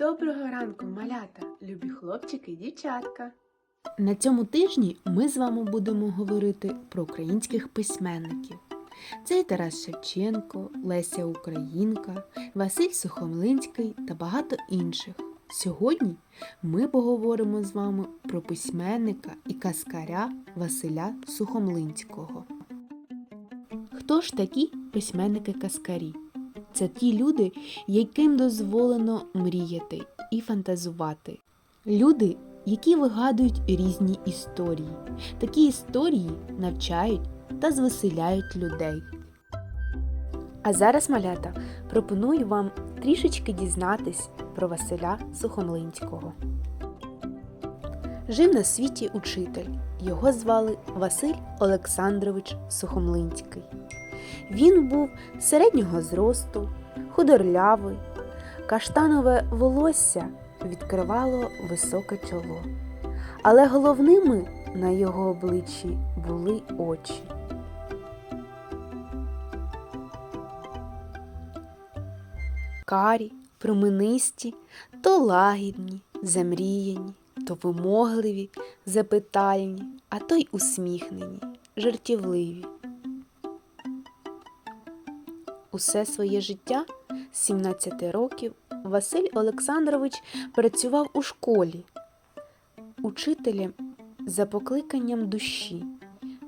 Доброго ранку, малята, любі хлопчики і дівчатка. На цьому тижні ми з вами будемо говорити про українських письменників. Це Тарас Шевченко, Леся Українка, Василь Сухомлинський та багато інших. Сьогодні ми поговоримо з вами про письменника і казкаря Василя Сухомлинського. Хто ж такі письменники-казкарі? Це ті люди, яким дозволено мріяти і фантазувати. Люди, які вигадують різні історії. Такі історії навчають та звеселяють людей. А зараз, малята, пропоную вам трішечки дізнатись про Василя Сухомлинського. Жив на світі учитель. Його звали Василь Олександрович Сухомлинський. Він був середнього зросту, худорлявий, каштанове волосся відкривало високе чоло. Але головними на його обличчі були очі. Карі, променисті, то лагідні, замріяні, то вимогливі, запитальні, а то й усміхнені, жартівливі. Усе своє життя з 17 років Василь Олександрович працював у школі, учителем за покликанням душі.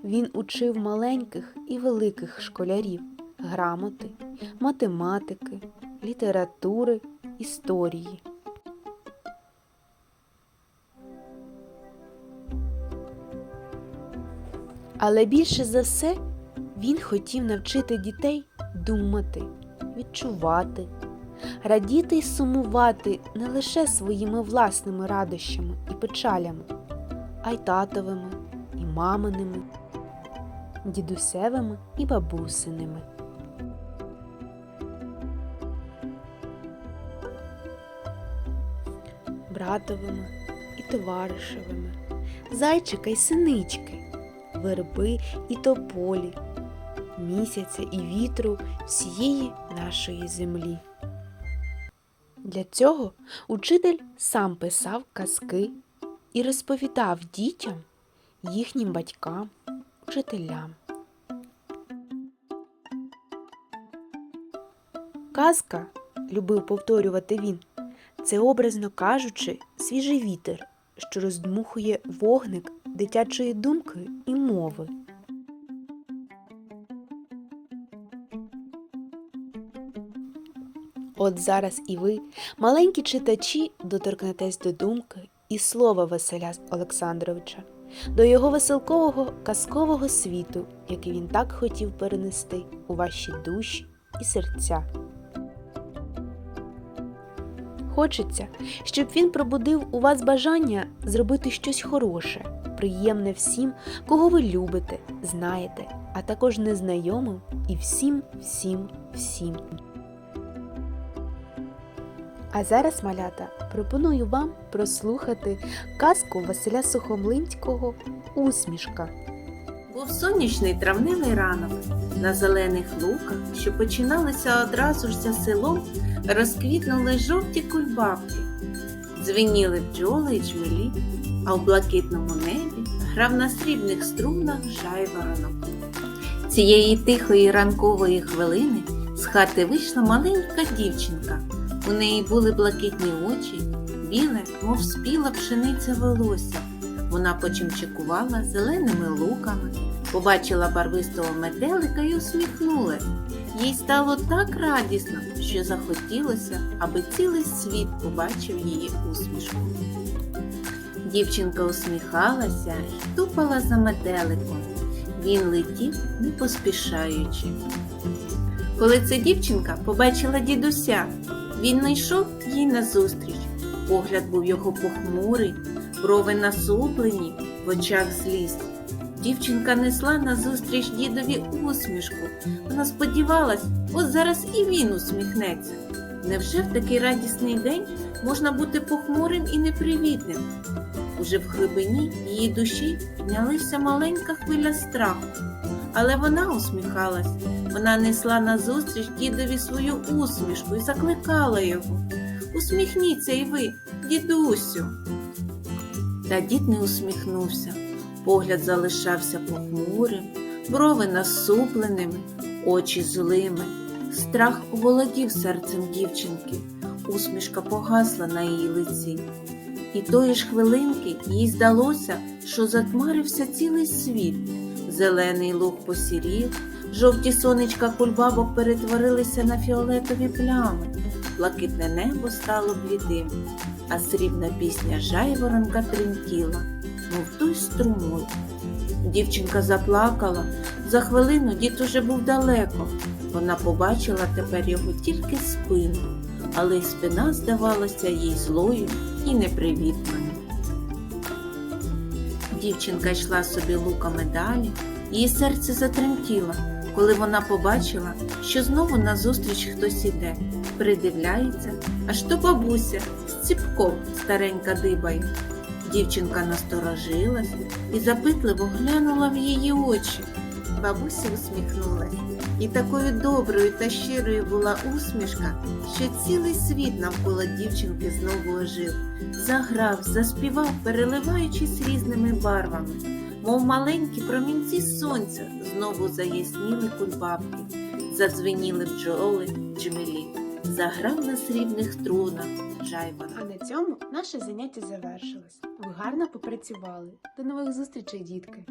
Він учив маленьких і великих школярів грамоти, математики, літератури, історії. Але більше за все він хотів навчити дітей думати, відчувати, радіти й сумувати не лише своїми власними радощами і печалями, а й татовими, і маминими, дідусевими і бабусиними. Братовими і товаришевими, зайчика й синички, верби і тополі, місяця і вітру всієї нашої землі. Для цього учитель сам писав казки і розповідав дітям, їхнім батькам, учителям. Казка, любив повторювати він, це, образно кажучи, свіжий вітер, що роздмухує вогник дитячої думки і мови. От зараз і ви, маленькі читачі, доторкнетесь до думки і слова Василя Олександровича, до його веселкового казкового світу, який він так хотів перенести у ваші душі і серця. Хочеться, щоб він пробудив у вас бажання зробити щось хороше, приємне всім, кого ви любите, знаєте, а також незнайомим і всім, всім, всім. А зараз, малята, пропоную вам прослухати казку Василя Сухомлинського Усмішка. Був сонячний травневий ранок. На зелених луках, що починалися одразу ж за селом, розквітнули жовті кульбабки. Дзвеніли бджоли й джмелі, а в блакитному небі грав на срібних струнах жайворонок. Цієї тихої ранкової хвилини з хати вийшла маленька дівчинка. У неї були блакитні очі, біле, мов спіла пшениця волосся. Вона почимчикувала зеленими луками, побачила барвистого метелика і усміхнулась. Їй стало так радісно, що захотілося, аби цілий світ побачив її усмішку. Дівчинка усміхалася і тупала за метеликом. Він летів, не поспішаючи. Коли ця дівчинка побачила дідуся, він не йшов їй назустріч. Погляд був його похмурий, брови насуплені, в очах злість. Дівчинка несла назустріч дідові усмішку. Вона сподівалась, от зараз і він усміхнеться. Невже в такий радісний день можна бути похмурим і непривітним? Уже в глибині її душі знялася маленька хвиля страху. Але вона усміхалась, вона несла назустріч дідові свою усмішку і закликала його. Усміхніться і ви, дідусю. Та дід не усміхнувся. Погляд залишався похмурим, брови насупленими, очі злими. Страх оволодів серцем дівчинки, усмішка погасла на її лиці. І тої ж хвилинки їй здалося, що затмарився цілий світ. Зелений луг посірів, жовті сонечка кульбабок перетворилися на фіолетові плями, блакитне небо стало блідим, а срібна пісня жайворонка тремтіла, мов той струмуй. Дівчинка заплакала. За хвилину дід уже був далеко. Вона побачила тепер його тільки спину, але й спина здавалася їй злою і непривітною. Дівчинка йшла собі луками далі, її серце затремтіло, коли вона побачила, що знову назустріч хтось іде, придивляється, аж то бабуся з ціпком старенька дибає. Дівчинка насторожилась і запитливо глянула в її очі. Бабуся усміхнулась, і такою доброю та щирою була усмішка, що цілий світ навколо дівчинки знову ожив, заграв, заспівав, переливаючись різними барвами, мов маленькі промінці сонця знову заясніли кульбабки, задзвеніли бджоли джмелі, заграв на срібних струнах жайворонок. А на цьому наше заняття завершилось. Ви гарно попрацювали. До нових зустрічей, дітки!